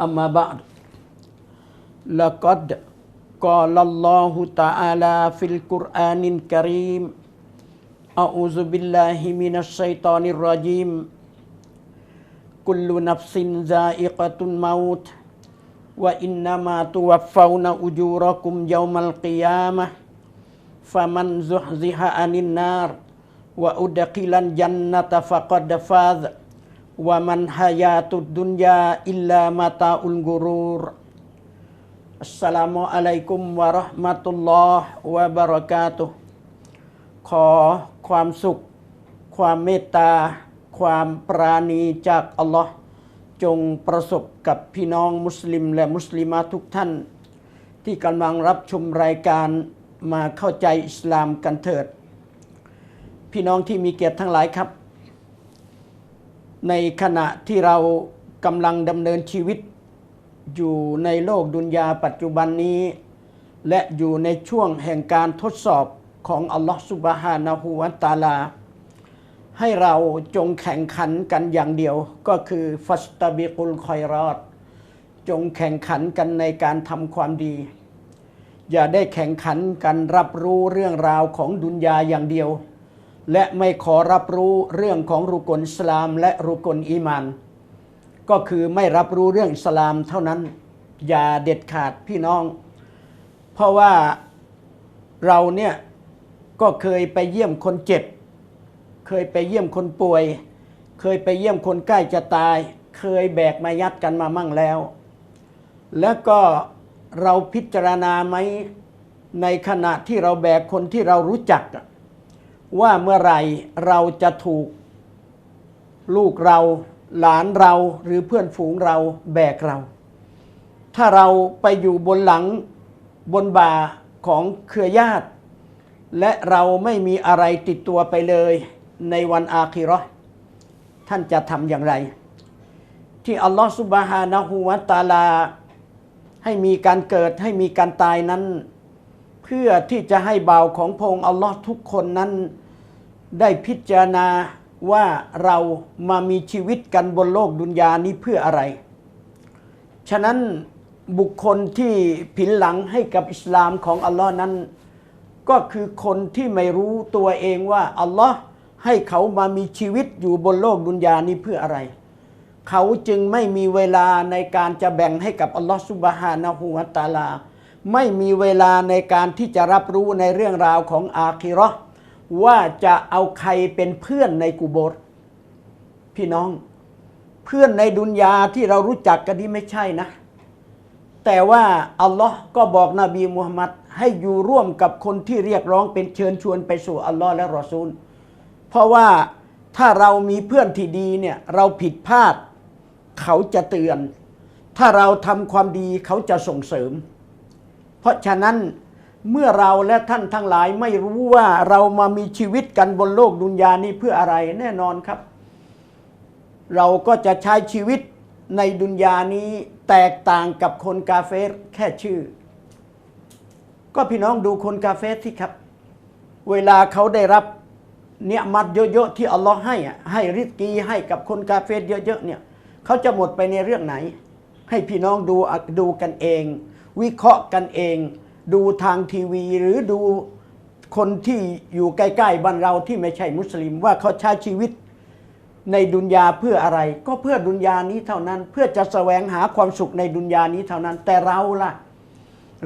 أما بعد لقد قال الله تعالى في القرآن الكريم أعوذ بالله من الشيطان الرجيم. كل نفس ذائقة الموت وإنما توفون أجوركم يوم القيامة فمن زحزح عن النار وأدخل الجنة فقد فاز. ว่ามันฮายาตุดุนยาอิลลามาตาอุลกุรูรอัสสลามุอะลัยกุมวะราะห์มะตุลลอฮ์วะบะเราะกาตุขอความสุข ความเมตตา ความปราณีจากอัลลอฮ์จงประสบกับพี่น้องมุสลิมและมุสลิมาทุกท่าน ที่กำลังรับชมรายการมาเข้าใจอิสลามกันเถิด พี่น้องที่มีเกียรติทั้งหลายครับ ในขณะที่เรากำลังดำเนินชีวิต อยู่ในโลกดุนยาปัจจุบันนี้ และอยู่ในช่วงแห่งการทดสอบของอัลลอฮฺสุบฮานะฮูวะตาลา ให้เราจงแข่งขันกันอย่างเดียวก็คือฟัสตาบิกุลคอยรอด จงแข่งขันกันในการทำความดี อย่าได้แข่งขันกันรับรู้เรื่องราวของดุนยาอย่างเดียว และไม่ขอรับรู้เรื่องของรุกลสลามและรุกลอีมาน ก็คือไม่รับรู้เรื่องสลามเท่านั้น อย่าเด็ดขาดพี่น้อง เพราะว่าเราเนี่ยก็เคยไปเยี่ยมคนเจ็บ เคยไปเยี่ยมคนป่วย เคยไปเยี่ยมคนใกล้จะตาย เคยแบกมายัดกันมามั่งแล้ว แล้วก็เราพิจารณาไหมในขณะที่เราแบกคนที่เรารู้จัก ว่าเมื่อไรเราจะถูกลูกเรา หลานเราหรือเพื่อนฝูงเราแบกเรา ถ้าเราไปอยู่บนหลังบนบ่าของเครือญาติ และเราไม่มีอะไรติดตัวไปเลยในวันอาคิราะห์ท่านจะทำอย่างไร ที่อัลลอฮฺสุบฮานะฮูวะตาลา ให้มีการเกิดให้มีการตายนั้น พื่อที่จะให้เบาวของพงค์อัลลอฮ์ทุกคนนั้น ได้พิจารณาว่าเรามามีชีวิตกันบนโลกดุนยานี้เพื่ออะไร ฉะนั้นบุคคลที่ผินหลังให้กับอิสลามของอัลลอฮ์นั้น ก็คือคนที่ไม่รู้ตัวเองว่าอัลลอฮ์ให้เขามามีชีวิตอยู่บนโลกดุนยานี้เพื่ออะไร เขาจึงไม่มีเวลาในการจะแบ่งให้กับอัลลอฮ์สุบฮานะฮูวะตาลา ไม่มีเวลาในการที่จะรับรู้ในเรื่องราวของอาคิราะห์ว่าจะเอาใครเป็นเพื่อนในกุโบรพี่น้อง เพื่อนในดุนยาที่เรารู้จักกันนี้ไม่ใช่นะ แต่ว่าอัลลอฮ์ก็บอกนบีมุฮัมมัดให้อยู่ร่วมกับคนที่เรียกร้องเป็นเชิญชวนไปสู่อัลลอฮ์และรอซูล เพราะว่าถ้าเรามีเพื่อนที่ดีเนี่ยเราผิดพลาด เขาจะเตือน ถ้าเราทำความดีเขาจะส่งเสริม เพราะฉะนั้นเมื่อเราและท่านทั้งหลายไม่รู้ว่าเรามามีชีวิตกันบนโลกดุนยานี้เพื่ออะไรแน่นอนครับ เราก็จะใช้ชีวิตในดุนยานี้แตกต่างกับคนกาเฟสแค่ชื่อ ก็พี่น้องดูคนกาเฟสที่ครับ เวลาเขาได้รับเนี่ยมัดเยอะๆที่อัลลอฮ์ให้อะให้ริสกีให้กับคนกาเฟสเยอะๆเนี่ยเขาจะหมดไปในเรื่องไหน ให้พี่น้องดูดูกันเอง วิเคราะห์กันเอง ดูทางทีวีหรือดูคนที่อยู่ใกล้ๆบ้านเราที่ไม่ใช่มุสลิมว่าเขาใช้ชีวิตในดุนยาเพื่ออะไร ก็เพื่อดุนยานี้เท่านั้น เพื่อจะแสวงหาความสุขในดุนยานี้เท่านั้น แต่เราล่ะ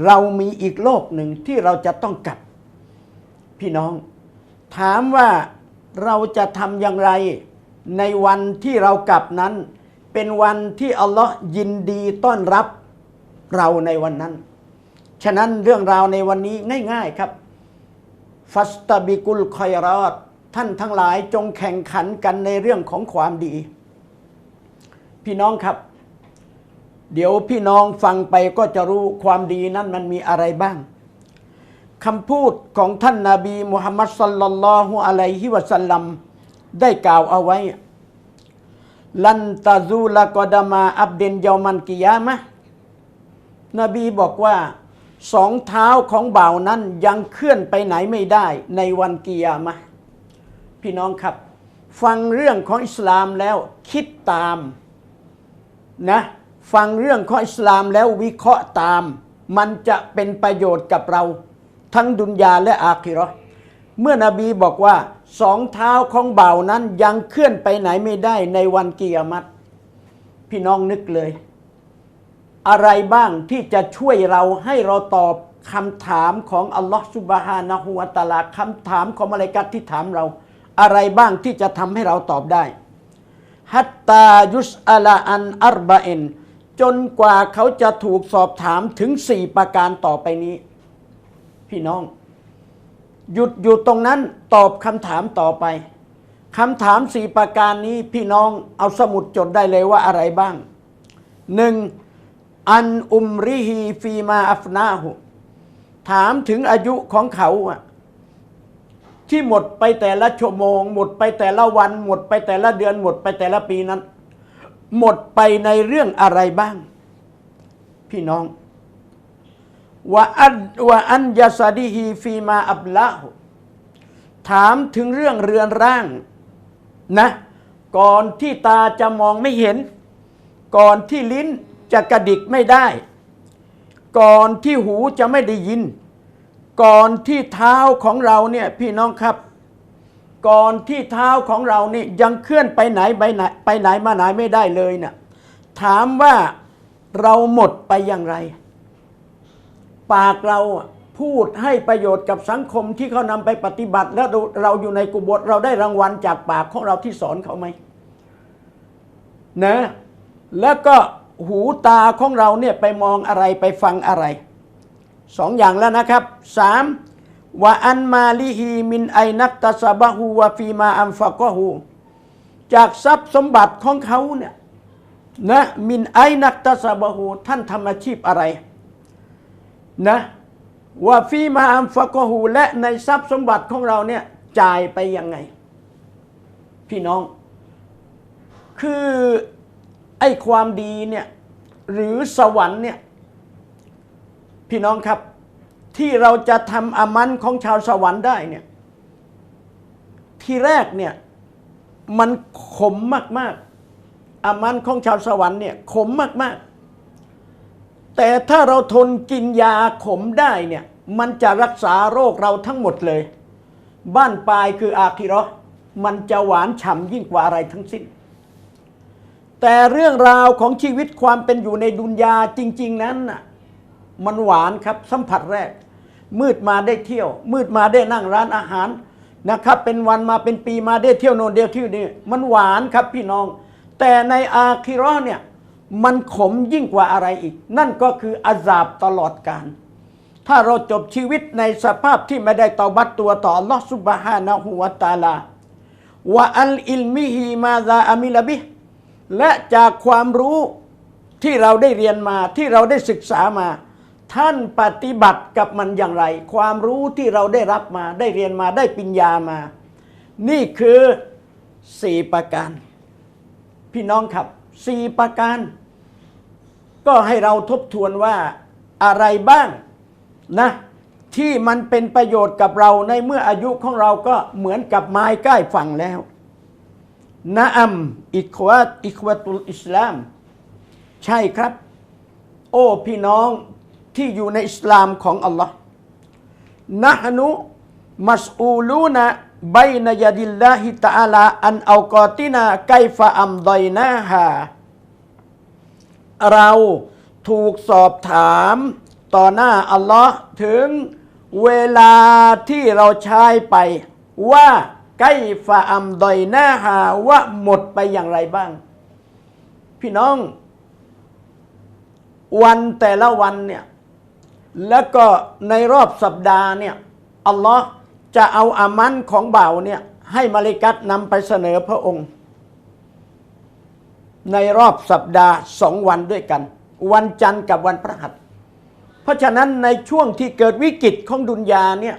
เรามีอีกโลกหนึ่งที่เราจะต้องกลับ พี่น้อง ถามว่าเราจะทำอย่างไรในวันที่เรากลับนั้น เป็นวันที่อัลลอฮ์ยินดีต้อนรับ เราในวันนั้น ฉะนั้นเรื่องราวในวันนี้ง่าย ๆครับ ฟัสตาบิกุลคอยรอดท่านทั้งหลายจงแข่งขันกันในเรื่องของความดี พี่น้องครับ เดี๋ยวพี่น้องฟังไปก็จะรู้ความดีนั้นมันมีอะไรบ้างคำพูดของท่านนาบีมุฮัมมัดสัลลัลลอฮุอะลัยฮิวะสัลลัมได้กล่าวเอาไว้ ลันตาซูลกอดามาอับเดนเยามันกิยามะ นบีบอกว่าสองเท้าของบ่าวนั้นยังเคลื่อนไปไหนไม่ได้ในวันกิยามะพี่น้องครับ ฟังเรื่องของอิสลามแล้วคิดตามนะฟังเรื่องของอิสลามแล้ววิเคราะห์ตาม มันจะเป็นประโยชน์กับเรา ทั้งดุนยาและอาคิราะห์เมื่อนบีบอกว่าสองเท้าของบ่าวนั้นยังเคลื่อนไปไหนไม่ได้ในวันกิยามัตพี่น้องนึกเลย อะไรบ้างที่จะช่วยเราให้เราตอบคำถามของอัลลอฮฺสุบฮานะฮูวะตะอาลาคำถามของมาเลกัตที่ถามเรา อะไรบ้างที่จะทำให้เราตอบได้ฮัตตายุสอาลาอันอัรบะเอนจนกว่าเขาจะถูกสอบถามถึงสี่ประการต่อไปนี้ พี่น้อง หยุดอยู่ตรงนั้นตอบคำถามต่อไปคำถามสี่ประการนี้พี่น้องเอาสมุดจดได้เลยว่าอะไรบ้างหนึ่ง อันอุมริฮีฟีมาอัฟนาหุถามถึงอายุของเขาอะที่หมดไปแต่ละชั่วโมง หมดไปแต่ละวัน หมดไปแต่ละเดือน หมดไปแต่ละปีนั้น หมดไปในเรื่องอะไรบ้าง พี่น้องว่าอันว่าอันยาซาดิฮีฟีมาอับละหุถามถึงเรื่องเรือนร่างนะ ก่อนที่ตาจะมองไม่เห็น ก่อนที่ลิ้น จะกระดิกไม่ได้ ก่อนที่หูจะไม่ได้ยิน ก่อนที่เท้าของเราเนี่ยพี่น้องครับ ก่อนที่เท้าของเรานี่ยังเคลื่อนไปไหนไปไหนไปไหนมาไหนไม่ได้เลยนะ่ะถามว่าเราหมดไปอย่างไร ปากเราพูดให้ประโยชน์กับสังคมที่เขานำไปปฏิบัติ แล้วเราเราอยู่ในกุบฏเราได้รางวัลจากปากของเราที่สอนเขาไหมนะแล้วก็ หูตาของเราเนี่ยไปมองอะไรไปฟังอะไรสองอย่างแล้วนะครับสามว่าอันมาลิฮีมินไอนักตาซาบะฮูวาฟีมาอัมฟะกะฮูจากทรัพย์สมบัติของเขาเนี่ยนะมินไอนักตาซาบะฮูท่านทำอาชีพอะไรนะว่าฟีมาอัมฟะกะฮูและในทรัพย์สมบัติของเราเนี่ยจ่ายไปยังไง พี่น้อง คือ ไอ้ความดีเนี่ยหรือสวรรค์เนี่ยพี่น้องครับที่เราจะทำอามันของชาวสวรรค์ได้เนี่ยที่แรกเนี่ยมันขมมากๆอามันของชาวสวรรค์เนี่ยขมมากๆ แต่ถ้าเราทนกินยาขมได้เนี่ยมันจะรักษาโรคเราทั้งหมดเลย บ้านปลายคืออาคิราะห์มันจะหวานฉ่ำยิ่งกว่าอะไรทั้งสิ้น แต่เรื่องราวของชีวิตความเป็นอยู่ในดุนยาจริง ๆ นั้นน่ะมันหวานครับสัมผัสแรก มืดมาได้เที่ยว มืดมาได้นั่งร้านอาหารนะครับ เป็นวันมาเป็นปีมาได้เที่ยวโน่นเดียวเที่ยวนี่มันหวานครับพี่น้อง แต่ในอาคิราะห์เนี่ยมันขมยิ่งกว่าอะไรอีก นั่นก็คืออาซาบตลอดกาลถ้าเราจบชีวิตในสภาพที่ไม่ได้ตาบัตตัวต่อ Allah Subhanahu wa Taala ว่าอัลอิลมิฮีมาซาอามิลบิ และจากความรู้ที่เราได้เรียนมาที่เราได้ศึกษามา ท่านปฏิบัติกับมันอย่างไร ความรู้ที่เราได้รับมาได้เรียนมาได้ปัญญามา นี่คือสี่ประการ พี่น้องครับสี่ประการ ก็ให้เราทบทวนว่าอะไรบ้างนะที่มันเป็นประโยชน์กับเราในเมื่ออายุของเราก็เหมือนกับไม้ใกล้ฝั่งแล้ว นะอัมอิควาอิควาตุลอิสลาม ใช่ครับ โอ้พี่น้องที่อยู่ในอิสลามของอัลลอฮ์นะฮนุมัสอูลูนะไบนยดิลลาฮิตาลาอันเอากอตินาไกฟะอัมดอยนาฮาเราถูกสอบถามต่อหน้าอัลลอฮ์ถึงเวลาที่เราใช้ไปว่า ไกฟะอัมดอยนาฮาว่าหมดไปอย่างไรบ้าง พี่น้อง วันแต่ละวันเนี่ยแล้วก็ในรอบสัปดาห์เนี่ยอัลลอฮ์จะเอาอามันของบ่าวเนี่ยให้มาลิกัตนำไปเสนอพระองค์ ในรอบสัปดาห์สองวันด้วยกัน วันจันทร์กับวันพฤหัส เพราะฉะนั้นในช่วงที่เกิดวิกฤตของดุนยาเนี่ย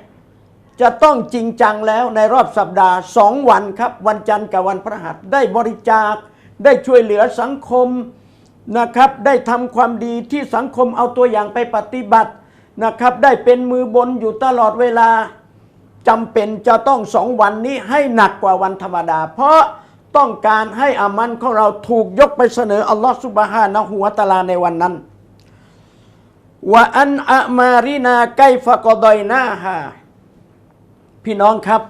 จะต้องจริงจังแล้วในรอบสัปดาห์สองวันครับ วันจันทร์กับวันพฤหัสได้บริจาค ได้ช่วยเหลือสังคมนะครับ ได้ทำความดีที่สังคมเอาตัวอย่างไปปฏิบัตินะครับ ได้เป็นมือบนอยู่ตลอดเวลาจำเป็นจะต้องสองวันนี้ให้หนักกว่าวันธรรมดา เพราะต้องการให้อามันของเราถูกยกไปเสนออัลลอฮฺสุบฮานะฮูวตาลาในวันนั้นว่าอันอามารินาไกฟะกอดอยนาฮา พี่น้องครับ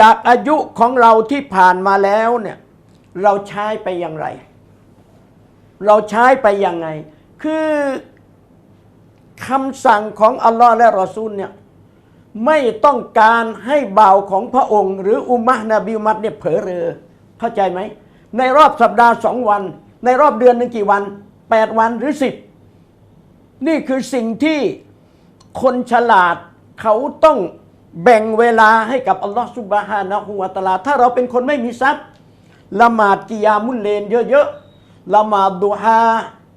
จากอายุของเราที่ผ่านมาแล้วเนี่ยเราใช้ไปอย่างไร เราใช้ไปอยังไง คือคำสั่งของอัลลอฮ์และรอซูลเนี่ยไม่ต้องการให้บ่าวของพระองค์ หรืออุมมะนบีอุมัดเนี่ยเผลอเรอเข้าใจไหม ในรอบสัปดาห์สองวัน ในรอบเดือนหนึ่งกี่วันแปดวันหรือสิบนี่คือสิ่งที่คนฉลาดเขาต้อง แบ่งเวลาให้กับอัลลอฮฺสุบฮานะฮูวะตะลา ถ้าเราเป็นคนไม่มีทรัพย์ละหมาดกิยามุลเลนเยอะๆละหมาดดุฮา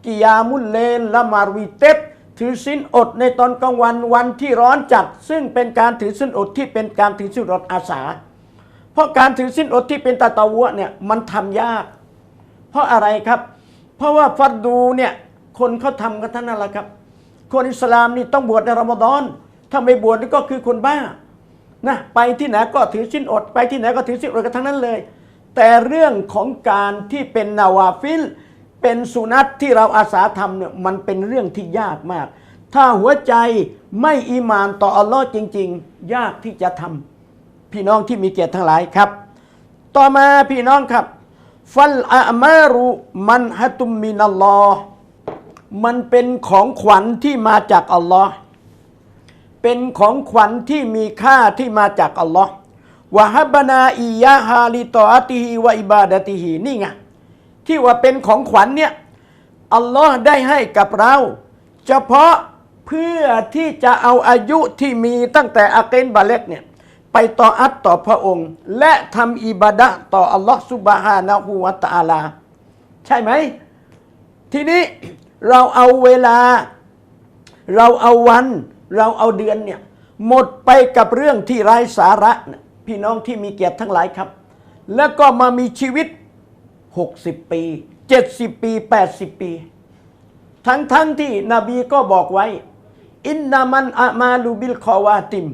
กิยามุลเลนละหมาดวีเตบถือสินอดในตอนกลางวันวันที่ร้อนจัด ซึ่งเป็นการถือสินอดที่เป็นการถือสินอดอาสา เพราะการถือสินอดที่เป็นตาตะวะเนี่ยมันทำยาก เพราะอะไรครับ เพราะว่าฟัดดูเนี่ยคนเขาทำกันทั้งนั้นแหละครับ คนอิสลามนี่ต้องบวชในรอมฎอนถ้าไม่บวชนี่ก็คือคนบ้า นะไปที่ไหนก็ถือสิ้นอด ไปที่ไหนก็ถือสิ้นอดกันทั้งนั้นเลย แต่เรื่องของการที่เป็นนาวาฟิลเป็นสุนัตที่เราอาสาทำเนี่ยมันเป็นเรื่องที่ยากมาก ถ้าหัวใจไม่อีมานต่ออัลลอฮ์จริง ๆ ยากที่จะทำพี่น้องที่มีเกียรติทั้งหลายครับ ต่อมาพี่น้องครับฟัลอามารุมันฮะตุมมินัลลอฮ์มันเป็นของขวัญที่มาจากอัลลอฮ์ เป็นของขวัญที่มีค่าที่มาจากอัลลอฮ์วะฮับบานาอียะฮาลิตออาติฮีวะอิบาดติฮีนี่ไงที่ว่าเป็นของขวัญเนี่ยอัลลอฮ์ได้ให้กับเรา เฉพาะเพื่อที่จะเอาอายุที่มีตั้งแต่อาเกนบาเล็กเนี่ยไปต่ออัตต่อพระองค์ และทำอิบาดะต่ออัลลอฮ์ซุบฮานะฮูวะตะอาลา ใช่ไหม ทีนี้เราเอาเวลา เราเอาวัน เราเอาเดือนเนี่ยหมดไปกับเรื่องที่ไร้สาระนะพี่น้องที่มีเกียรติทั้งหลายครับ แล้วก็มามีชีวิต 60 ปี 70 ปี 80 ปี ทั้งทั้งที่นบีก็บอกไว้ อินนามันอามาลูบิลคอวาติม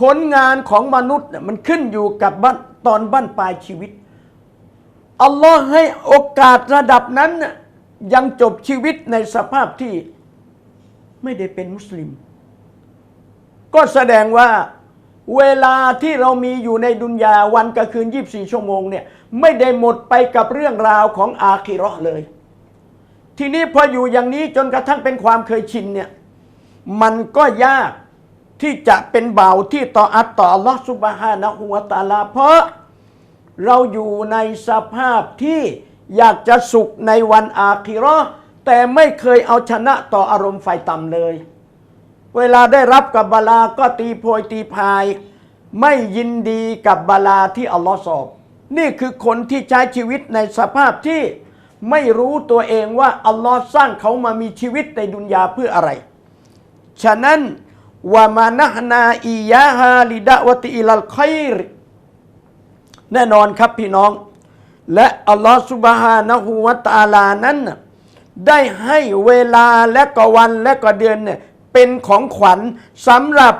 ผลงานของมนุษย์มันขึ้นอยู่กับบ้านตอนบ้านปลายชีวิต อัลลอฮ์ให้โอกาสระดับนั้น ยังจบชีวิตในสภาพที่ไม่ได้เป็นมุสลิม ก็แสดงว่าเวลาที่เรามีอยู่ในดุนยาวันกับคืน 24 ชั่วโมงเนี่ยไม่ได้หมดไปกับเรื่องราวของอาคิราะห์เลย ทีนี้พออยู่อย่างนี้จนกระทั่งเป็นความเคยชินเนี่ยมันก็ยากที่จะเป็นเบาที่ต่ออัตต่ออัลอสุบฮานะฮูวตาลา เพราะเราอยู่ในสภาพที่อยากจะสุขในวันอาคิราะห์แต่ไม่เคยเอาชนะต่ออารมณ์ไฟต่ำเลย เวลาได้รับกับบาลาก็ตีโพยตีพาย ไม่ยินดีกับบาลาที่อัลลอฮ์สอบ นี่คือคนที่ใช้ชีวิตในสภาพที่ไม่รู้ตัวเองว่าอัลลอฮ์สร้างเขามามีชีวิตในดุนยาเพื่ออะไร ฉะนั้นวามานะฮนาอียาฮาลิดะวติอิลัลคอยรแน่นอนครับพี่น้อง และอัลลอฮ์สุบฮานะฮูวะตาลานั้น ได้ให้เวลาและก็วันและก็เดือนเนี่ย เป็นของขวัญสำหรับ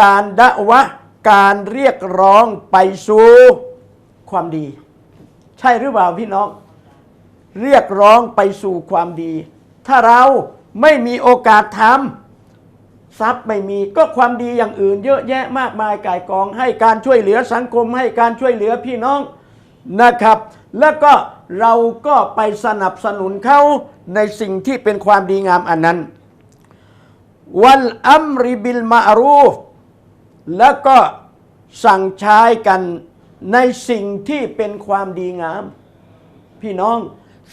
การดะวะการเรียกร้องไปสู่ความดี ใช่หรือเปล่าพี่น้อง เรียกร้องไปสู่ความดี ถ้าเราไม่มีโอกาสทำทรัพย์ไม่มีก็ความดีอย่างอื่น เยอะแยะมากมายก่ายกอง ให้การช่วยเหลือสังคมให้การช่วยเหลือพี่น้องนะครับ แล้วก็เราก็ไปสนับสนุนเขาในสิ่งที่เป็นความดีงามอันนั้น วัลอัมริบิลมารูฟแล้วก็สั่งใช้กันในสิ่งที่เป็นความดีงาม พี่น้อง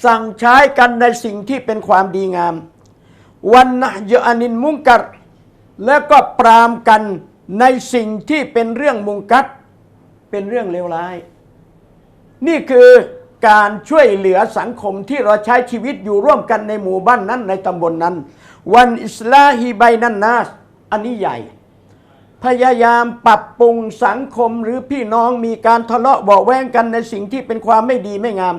สั่งใช้กันในสิ่งที่เป็นความดีงาม วันนะยอานินมุงกัดแล้วก็ปรามกันในสิ่งที่เป็นเรื่องมุงกัดเป็นเรื่องเลวร้าย นี่คือ การช่วยเหลือสังคมที่เราใช้ชีวิตอยู่ร่วมกันในหมู่บ้านนั้นในตำบลนนั้น วันอิสลาฮีไบนันนาสอันนี้ใหญ่ พยายามปรับปรุงสังคมหรือพี่น้องมีการทะเลาะเบาะแวงกันในสิ่งที่เป็นความไม่ดีไม่งาม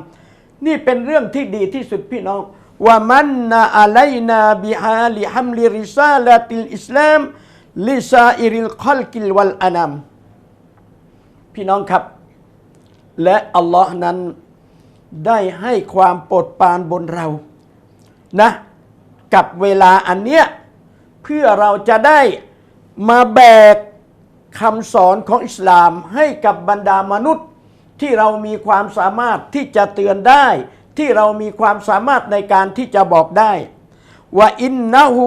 นี่เป็นเรื่องที่ดีที่สุดพี่น้องว่ามันนาอะไลนาบิฮาลิฮัมลิริซาลาติลอิสลามลิซาอิริลคอลกิลวัลอานามพี่น้องครับ และอัลลอฮ์นั้น ได้ให้ความโปรดปรานบนเรานะกับเวลาอันเนี้ยเพื่อเราจะได้มาแบกคำสอนของอิสลามให้กับบรรดามนุษย์ที่เรามีความสามารถที่จะเตือนได้ ที่เรามีความสามารถในการที่จะบอกได้ว่าอินนะฮู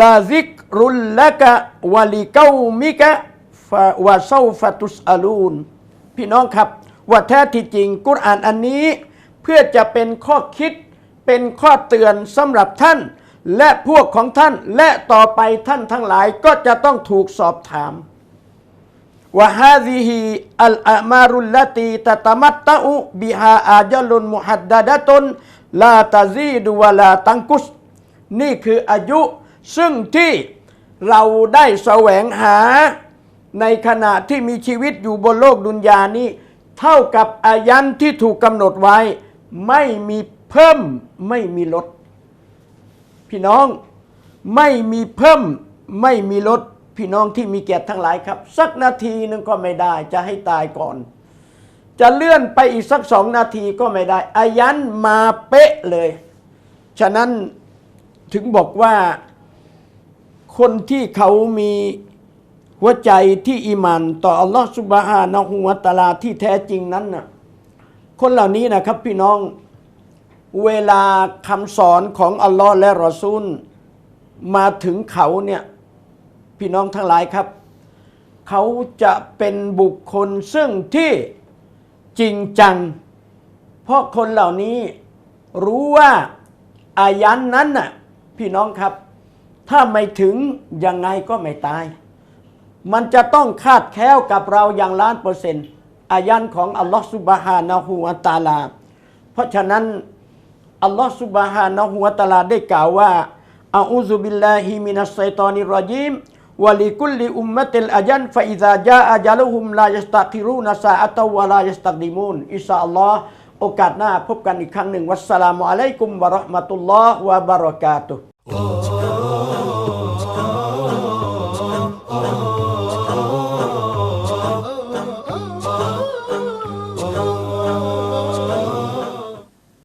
ลาซิกรุลละกะวะลิเกามิกะฟะวะเซาฟะตุสอาลูนพี่น้องครับ ว่าแท้ที่จริงกุรอานอันนี้เพื่อจะเป็นข้อคิดเป็นข้อเตือนสำหรับท่าน และพวกของท่านและต่อไปท่านทั้งหลายก็จะต้องถูกสอบถามว่าฮาซิฮิอัลอามารุลลตีตะตะมัตตะอุบิฮาอาจลุนมุฮัดดะดะตุนลาตาซีดุวลาตังกุส นี่คืออายุ ซึ่งที่เราได้แสวงหาในขณะที่มีชีวิตอยู่บนโลกดุนยานี้ เท่ากับอายันที่ถูกกำหนดไว้ ไม่มีเพิ่มไม่มีลด พี่น้องไม่มีเพิ่มไม่มีลด พี่น้องที่มีเกียรติทั้งหลายครับ สักนาทีนึงก็ไม่ได้จะให้ตายก่อน จะเลื่อนไปอีกสักสองนาทีก็ไม่ได้ อายันมาเป๊ะเลย ฉะนั้นถึงบอกว่าคนที่เขามี หัวใจที่อิมานต่ออัลลอฮฺสุบฮานะฮูวะตาลาที่แท้จริงนั้นน่ะคนเหล่านี้นะครับพี่น้องเวลาคำสอนของอัลลอฮ์และรอซูล มาถึงเขาเนี่ยพี่น้องทั้งหลายครับ เขาจะเป็นบุคคลซึ่งที่จริงจัง เพราะคนเหล่านี้รู้ว่าอายันนั้นน่ะพี่น้องครับ ถ้าไม่ถึงยังไงก็ไม่ตาย มันจะต้องคาดแคล้วกับเราอย่างล้านเปอร์เซ็นต์อายันของอัลลอฮฺสุบฮานะฮูวะตาลา เพราะฉะนั้นอัลลอฮฺสุบฮานะฮูวะตาลาได้กล่าวว่าอาอูซุบิลลาฮิมินัสไซตานิรจีมวลิกุลลิอุมมะติลอายันฟะอิซาจาอาจัลุฮุมลายัสตักิรูนะซาอะตวะลายัสตักดิมูนอินชาอัลลอฮ์โอกาสหน้าพบกันอีกครั้งหนึ่งวัสสลามุอะลัยกุมวะเราะห์มะตุลลอฮ์วะบะเราะกาตุฮ์